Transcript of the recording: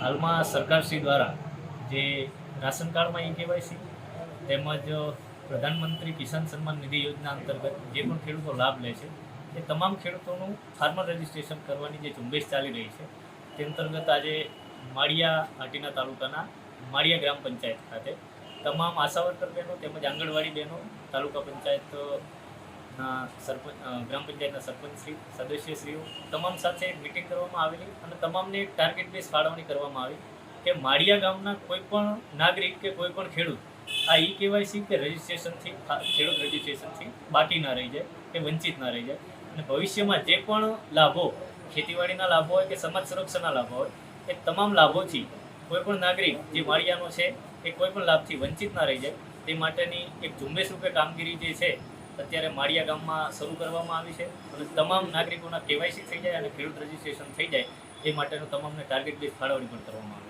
હાલમાં સરકારશ્રી દ્વારા જે રાશન કાર્ડમાં ઈ કેવાયસી, તેમજ પ્રધાનમંત્રી કિસાન સન્માન નિધિ યોજના અંતર્ગત જે પણ ખેડૂતો લાભ લે છે, એ તમામ ખેડૂતોનું ફાર્મર રજિસ્ટ્રેશન કરવાની જે ઝુંબેશ ચાલી રહી છે, તે અંતર્ગત આજે માળિયા હાટીના તાલુકાના માળિયા ગ્રામ પંચાયત ખાતે તમામ આશા વર્કર બહેનો તેમજ આંગણવાડી બહેનો તાલુકા પંચાયત સરપંચ ગ્રામ પંચાયતના સરપંચશ્રી, સદસ્યશ્રીઓ તમામ સાથે મિટિંગ કરવામાં આવેલી અને તમામને ટાર્ગેટ બેઝ ફાળવણી કરવામાં આવી કે માળિયા ગામના કોઈ પણ નાગરિક કે કોઈ પણ ખેડૂત આ ઈ કેવાયસી કે રજિસ્ટ્રેશનથી ખેડૂત રજિસ્ટ્રેશનથી બાકી ના રહી જાય, કે વંચિત ના રહી જાય. અને ભવિષ્યમાં જે પણ લાભો, ખેતીવાડીના લાભો હોય કે સમાજ સુરક્ષાના લાભો હોય, એ તમામ લાભોથી કોઈ પણ નાગરિક જે માળિયાનો છે, એ કોઈ પણ લાભથી વંચિત ના રહી જાય, તે માટેની એક ઝુંબેશ રૂપે કામગીરી જે છે અત્યારે માળિયા ગામમાં શરૂ કરવામાં આવી છે અને તમામ નાગરિકોના કેવાયસી થઈ જાય અને ખેડૂત રજિસ્ટ્રેશન થઈ જાય એ માટેનું તમામને ટાર્ગેટ બેઝ ફાળવણી પણ કરવામાં આવી